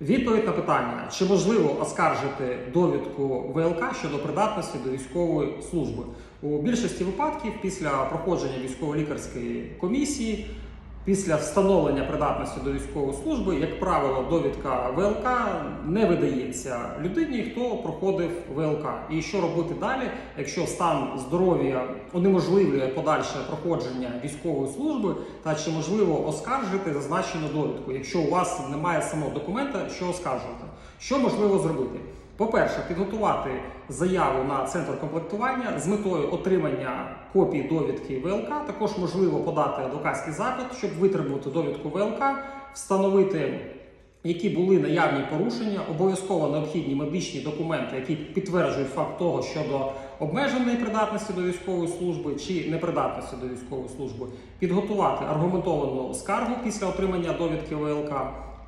Відповідь на питання: чи можливо оскаржити довідку ВЛК щодо придатності до військової служби? У більшості випадків після проходження військово-лікарської комісії, після встановлення придатності до військової служби, як правило, довідка ВЛК не видається людині, хто проходив ВЛК. І що робити далі, якщо стан здоров'я унеможливлює подальше проходження військової служби, та чи можливо оскаржити зазначену довідку, якщо у вас немає самого документа, що оскаржувати, що можливо зробити? По-перше, підготувати заяву на центр комплектування з метою отримання копії довідки ВЛК. Також можливо подати адвокатський запит, щоб витребувати довідку ВЛК, встановити. Які були наявні порушення, обов'язково необхідні медичні документи, які підтверджують факт того, щодо обмеженої придатності до військової служби чи непридатності до військової служби, підготувати аргументовану скаргу після отримання довідки ВЛК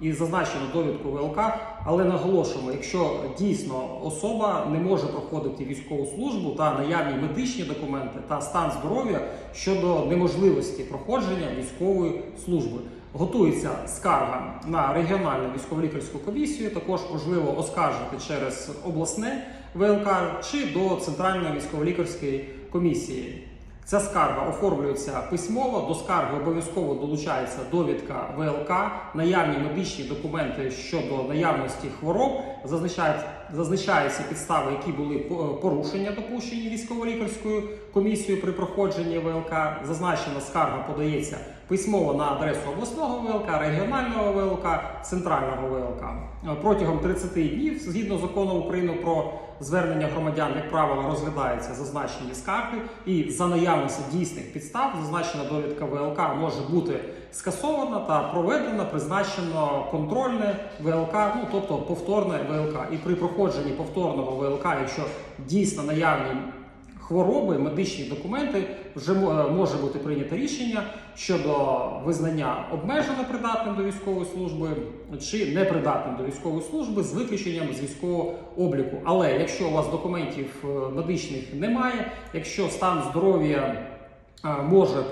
і зазначену довідку ВЛК, але наголошуємо, якщо дійсно особа не може проходити військову службу та наявні медичні документи та стан здоров'я щодо неможливості проходження військової служби. Готується скарга на регіональну військово-лікарську комісію. Також можливо оскаржити через обласне ВЛК чи до центральної військово-лікарської комісії. Ця скарга оформлюється письмово. До скарги обов'язково долучається довідка ВЛК, наявні медичні документи щодо наявності хвороб, зазначають- зазначаються підстави, які були по- порушення допущені військово-лікарською комісією при проходженні ВЛК. Зазначена скарга подається письмово на адресу обласного ВЛК, регіонального ВЛК, центрального ВЛК. Е, Протягом 30 днів, згідно закону України про звернення громадян, як правило, розглядаються зазначені скарги, і за наявності дійсних підстав зазначена довідка ВЛК може бути скасована та проведена, призначено контрольне ВЛК, ну тобто повторне ВЛК. І при проходженні повторного ВЛК, якщо дійсно наявні хвороби, медичні документи, вже е, може бути прийнято рішення щодо визнання обмежено придатним до військової служби чи непридатним до військової служби з виключенням з військового обліку. Але якщо у вас документів е, медичних немає, якщо стан здоров'я е, може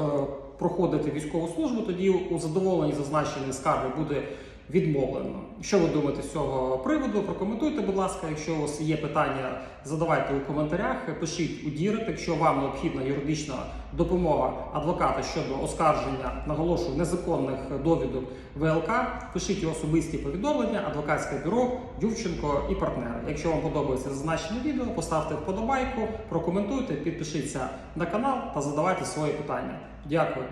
проходити військову службу, тоді у задоволенні зазначеної скарги буде відмовлено. Що ви думаєте з цього приводу? Прокоментуйте, будь ласка. Якщо у вас є питання, задавайте у коментарях, пишіть у Дірект, якщо вам необхідна юридична допомога адвоката щодо оскарження, наголошую, незаконних довідок ВЛК, пишіть у особисті повідомлення, адвокатське бюро, Ювченко і партнери. Якщо вам подобається зазначене відео, поставте вподобайку, прокоментуйте, підпишіться на канал та задавайте свої питання. Дякую.